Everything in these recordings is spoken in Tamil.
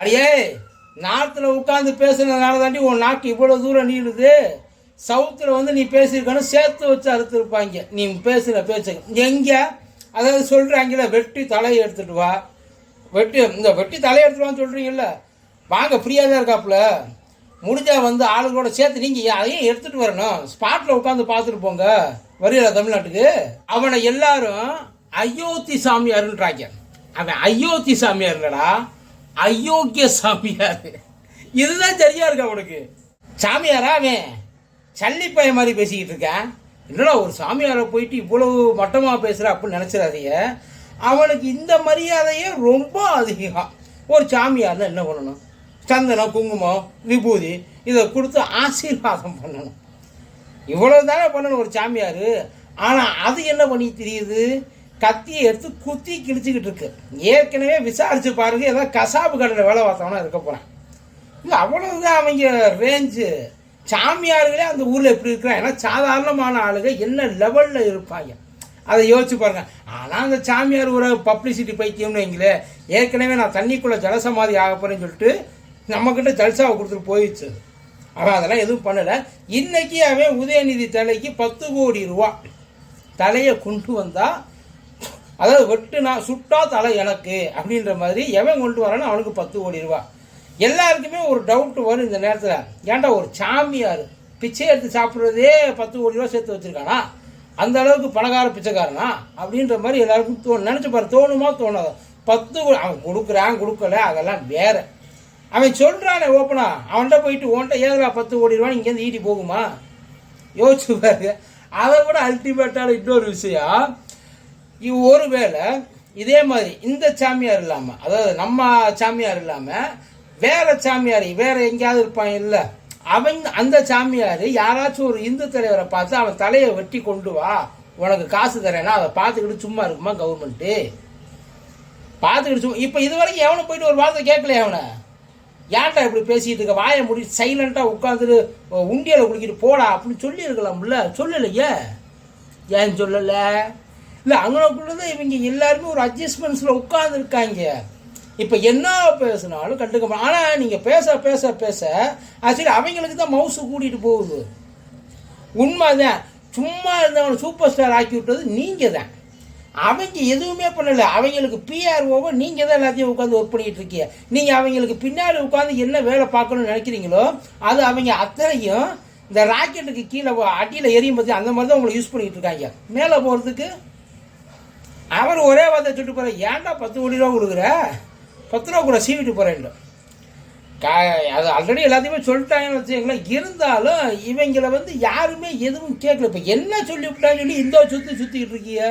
அடியே நார்த்தில் உட்காந்து பேசுனதுனால தாண்டி உன் நாக்கு இவ்வளோ தூரம் நீளுது. சவுத்தில் வந்து நீ பேசியிருக்கணும் சேர்த்து வச்சு அறுத்துருப்பாங்க. நீ பேசுகிற பேச்சு. எங்கே? அதாவது சொல்கிறாங்கல்ல வெட்டி தலையை எடுத்துட்டு வா. வெட்டி இந்த வெட்டி தலையை எடுத்துகிட்டு வான்னு சொல்கிறீங்கல்ல வாங்க ஃப்ரீயாக தான் இருக்காப்புல. முடிஞ்சால் வந்து ஆளுங்களோட சேர்த்து நீங்கள் அதையும் எடுத்துகிட்டு வரணும். ஸ்பாட்டில் உட்காந்து பார்த்துட்டு போங்க. வருகிற தமிழ்நாட்டுக்கு. அவனை எல்லாரும் அயோத்தி சாமியாருன்றாங்க. அவன் அயோத்தி சாமியார் இல்லடா. அயோக்கிய சாமியார் இதுதான் சரியா இருக்கு அவனுக்கு சாமியாரா அவன்? சல்லிப்பைய மாதிரி பேசிக்கிட்டு இருக்கேன் என்னடா ஒரு சாமியாரை போயிட்டு இவ்வளவு மட்டமாக பேசுகிற அப்படின்னு நினச்சிடாதீங்க. அவனுக்கு இந்த மரியாதையே ரொம்ப அதிகம். ஒரு சாமியார்னா என்ன பண்ணணும்? சந்தனம் குங்குமம் விபூதி இதை கொடுத்து ஆசீர்வாதம் பண்ணணும். இவ்வளவு தானே பண்ணணும் ஒரு சாமியார். ஆனால் அது என்ன பண்ணி தெரியுது? கத்தியை எடுத்து குத்தி கிழிச்சிக்கிட்டு இருக்கு. ஏற்கனவே விசாரிச்சு பாருங்க ஏதாவது கசாப்பு கடையில் வேலை பார்த்தவனா இருக்க போகிறான் இல்லை அவ்வளவுதான் அவங்க ரேஞ்சு சாமியார்களே அந்த ஊரில் எப்படி இருக்கிறான் ஏன்னா சாதாரணமான ஆளுங்க என்ன லெவலில் இருப்பாங்க? அதை யோசிச்சு பாருங்க. ஆனால் அந்த சாமியார் ஒரு பப்ளிசிட்டி பைத்தியம்னு வைங்களே ஏற்கனவே நான் தண்ணிக்குள்ளே ஜலசமாதி ஆக போகிறேன்னு சொல்லிட்டு நம்மக்கிட்ட ஜல்சாவை கொடுத்துட்டு போயிடுச்சு. அவன் அதெல்லாம் எதுவும் பண்ணலை. இன்னைக்கு அவன் உதயநிதி தலைக்கு பத்து கோடி ரூபா தலையை கொண்டு வந்தால் அதாவது வெட்டுனா சுட்டா தலை எனக்கு அப்படின்ற மாதிரி எவன் கொண்டு வரானோ அவனுக்கு பத்து கோடி ரூபா. எல்லாருக்குமே ஒரு டவுட் வரும் இந்த நேரத்தில். ஏன்டா ஒரு சாமியார் பிச்சை எடுத்து சாப்பிட்றதே பத்து கோடி ரூபா சேர்த்து வச்சிருக்கானா? அந்த அளவுக்கு பணக்கார பிச்சைக்காரனா? அப்படின்ற மாதிரி எல்லாருக்கும் தோணும். நினச்சி பாரு தோணுமா தோணாதோ? பத்து அவன் கொடுக்குறான் கொடுக்கல அதெல்லாம் வேற. அவன் சொல்கிறானே ஓப்பனா அவன்கிட்ட போயிட்டு ஓன்ட்ட ஏதா பத்து கோடி ரூபா இங்கேருந்து ஈட்டி போகுமா? யோசிச்சு பாருங்க. அதை விட அல்டிமேட்டான இன்னொரு விஷயம் இவ் ஒருவேளை இதே மாதிரி இந்த சாமியார் இல்லாமல் அதாவது நம்ம சாமியார் இல்லாமல் வேற சாமியார் வேற எங்கேயாவது இருப்பான் இல்லை. அவங்க அந்த சாமியார் யாராச்சும் ஒரு இந்து தலைவரை பார்த்து அவன் தலையை வெட்டி கொண்டு வா உனக்கு காசு தரேன்னா அதை பார்த்துக்கிட்டு சும்மா இருக்குமா கவர்மெண்ட்டு பார்த்துக்கிட்டு சும்மா இப்போ இது வரைக்கும் எவனை போயிட்டு ஒரு வார்த்தை கேட்கல அவனை? ஏன்டா இப்படி பேசிட்டு இருக்க? வாயை முடி சைலண்டாக உட்காந்துட்டு உண்டியலை குளிக்கிட்டு போடா அப்படின்னு சொல்லியிருக்கலாம்ல. சொல்லலையே. ஏன் சொல்லலை? இல்லை அங்கனக்குள்ள தான் இவங்க எல்லாருமே ஒரு அட்ஜஸ்ட்மெண்ட்ஸில் உட்காந்துருக்காங்க இப்போ என்ன பேசினாலும் கண்டுக்க ஆனால் நீங்கள் பேச பேச பேச ஆக்சுவலி அவங்களுக்கு தான் மவுசு கூட்டிகிட்டு போகுது. உண்மைதான். சும்மா இருந்தவனை சூப்பர் ஸ்டார் ஆக்கி விட்டது நீங்கள் தான் அவங்க எதுவுமே பண்ணலை. அவங்களுக்கு பிஆர்ஓவை நீங்கள் தான் எல்லாத்தையும் உட்காந்து ஒர்க் பண்ணிகிட்டு இருக்கீங்க நீங்கள் அவங்களுக்கு பின்னாடி உட்காந்து என்ன வேலை பார்க்கணும்னு நினைக்கிறீங்களோ அது அவங்க அத்தனையும் இந்த ராக்கெட்டுக்கு கீழே அடியில் எரியும் போது அந்த மாதிரி தான் உங்களை யூஸ் பண்ணிகிட்டு இருக்காங்க மேலே போகிறதுக்கு அவர் ஒரே வார்த்தை சொல்லிட்டு போகிறேன் ஏன்டா பத்து கோடி ரூபா கொடுக்குற? பத்து ரூபா கூட சீவிட்டு போகிறேன் கா அது ஆல்ரெடி எல்லாத்தையுமே சொல்லிட்டாங்கன்னு வச்சுக்கோங்களேன். இருந்தாலும் இவங்களை வந்து யாருமே எதுவும் கேட்கல. இப்போ என்ன சொல்லிவிட்டான்னு சொல்லி இந்த சுற்றி சுற்றிக்கிட்டு இருக்கீங்க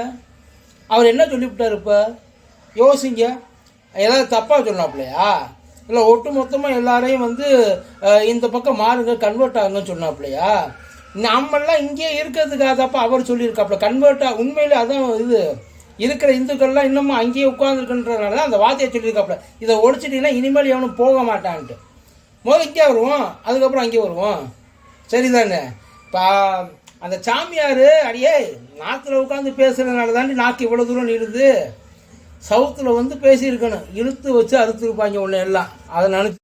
அவர் என்ன சொல்லிவிட்டார் இப்போ? யோசிங்க. ஏதாவது தப்பாக சொன்னாப்லையா? இல்லை ஒட்டு மொத்தமாக எல்லாரையும் வந்து இந்த பக்கம் மாறுங்க கன்வெர்ட் ஆகுங்கன்னு சொன்னாப்லையா? நம்மெல்லாம் இங்கேயே இருக்கிறதுக்காக தப்பா அவர் சொல்லியிருக்காப்புல கன்வெர்ட் ஆக உண்மையிலே அதான் இது. இருக்கிற இந்துக்கள்லாம் இன்னமும் அங்கேயே உட்காந்துருக்குன்றதுனால தான் அந்த வார்த்தையை சொல்லியிருக்காப்புல. இதை ஒழிச்சிட்டிங்கன்னா இனிமேல் எவனும் போக மாட்டான்ட்டு. முதல்ல வருவோம் அதுக்கப்புறம் அங்கேயே வருவோம் சரிதானே? இப்போ அந்த சாமியார் அடியே நாற்றுல உட்காந்து பேசுகிறதுனால தாண்டி நாக்கு இவ்வளோ தூரம் நிறுது சவுத்தில் வந்து பேசியிருக்கணும். இழுத்து வச்சு அறுத்துருப்பாங்க ஒன்று எல்லாம். அதை நினச்சி